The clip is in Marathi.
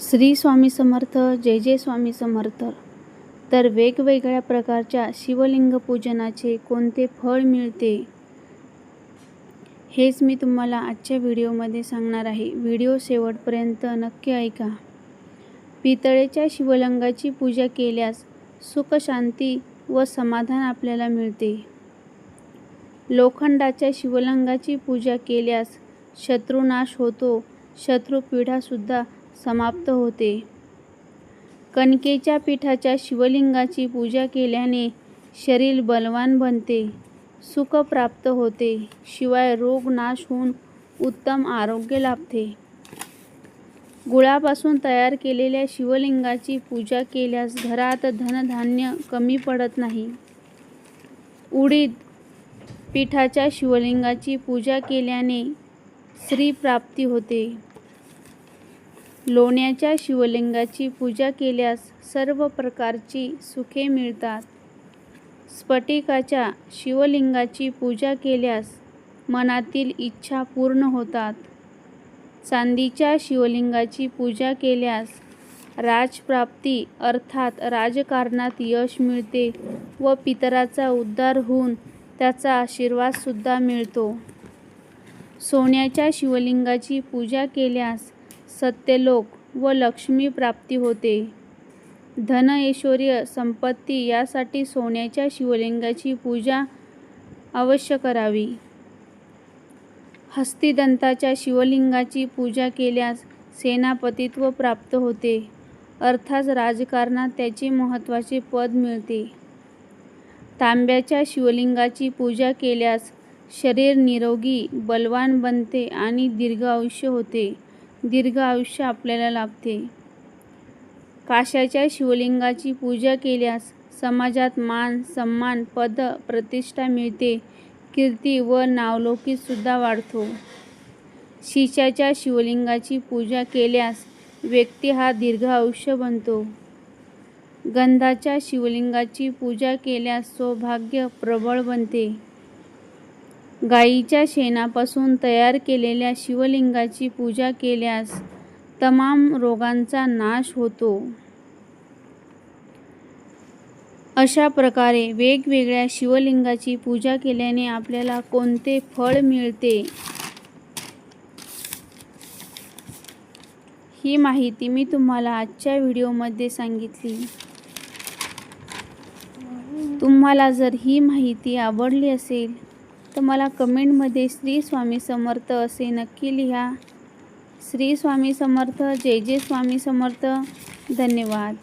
श्री स्वामी समर्थ जय जय स्वामी समर्थ. तर वेगवेगळ्या प्रकारच्या शिवलिंग पूजनाचे कोणते फळ मिळते? हेच मी तुम्हाला आजच्या व्हिडिओमध्ये सांगणार आहे. व्हिडिओ शेवटपर्यंत नक्की ऐका. पितळेच्या शिवलिंगाची पूजा केल्यास सुख शांती व समाधान आपल्याला मिळते. लोखंडाच्या शिवलिंगाची पूजा केल्यास शत्रुनाश होतो. शत्रुपीढासुद्धा समाप्त होते. कणकेच्या पिठाच्या शिवलिंगाची पूजा केल्याने शरीर बलवान बनते सुख प्राप्त होते शिवाय रोग नाश होऊन उत्तम आरोग्य लाभते. गुळापासून तयार केलेल्या शिवलिंगाची पूजा केल्यास घरात धनधान्य कमी पडत नाही. उडीद पिठाच्या शिवलिंगाची पूजा केल्याने श्रीप्राप्ती होते. लोण्याच्या शिवलिंगाची पूजा केल्यास सर्व प्रकारची सुखे मिळतात. स्फटिकाच्या शिवलिंगाची पूजा केल्यास मनातील इच्छा पूर्ण होतात. चांदीच्या शिवलिंगाची पूजा केल्यास राजप्राप्ती अर्थात राजकारणात यश मिळते व पितराचा उद्धार होऊन त्याचा आशीर्वादसुद्धा मिळतो. सोन्याच्या शिवलिंगाची पूजा केल्यास सत्यलोक व लक्ष्मी प्राप्ती होते. धन ऐश्वर्य संपत्ती यासाठी सोन्याच्या शिवलिंगाची पूजा अवश्य करावी. हस्तिदंताच्या शिवलिंगाची पूजा केल्यास सेनापतित्व प्राप्त होते. अर्थात राजकारणात त्याचे महत्त्वाचे पद मिळते. तांब्याच्या शिवलिंगाची पूजा केल्यास शरीर निरोगी बलवान बनते आणि दीर्घ आयुष्य होते. दीर्घ आयुष्य आपल्याला लाभते. काशाच्या शिवलिंगाची पूजा केल्यास समाजात मान सन्मान पद प्रतिष्ठा मिळते. कीर्ती व नावलौकिकसुद्धा वाढतो. शिशाच्या शिवलिंगाची पूजा केल्यास व्यक्ती हा दीर्घ आयुष्य बनतो. गंधाच्या शिवलिंगाची पूजा केल्यास सौभाग्य प्रबळ बनते. गाईच्या शेणापासून तयार केलेल्या शिवलिंगाची पूजा केल्यास तमाम रोगांचा नाश होतो. अशा प्रकारे वेगवेगळ्या शिवलिंगाची पूजा केल्याने आपल्याला कोणते फळ मिळते? ही माहिती मी तुम्हाला आजच्या व्हिडिओमध्ये सांगितली. तुम्हाला जर ही माहिती आवडली असेल तर मला कमेंटमध्ये श्री स्वामी समर्थ असे नक्की लिहा. श्री स्वामी समर्थ जय जय स्वामी समर्थ. धन्यवाद.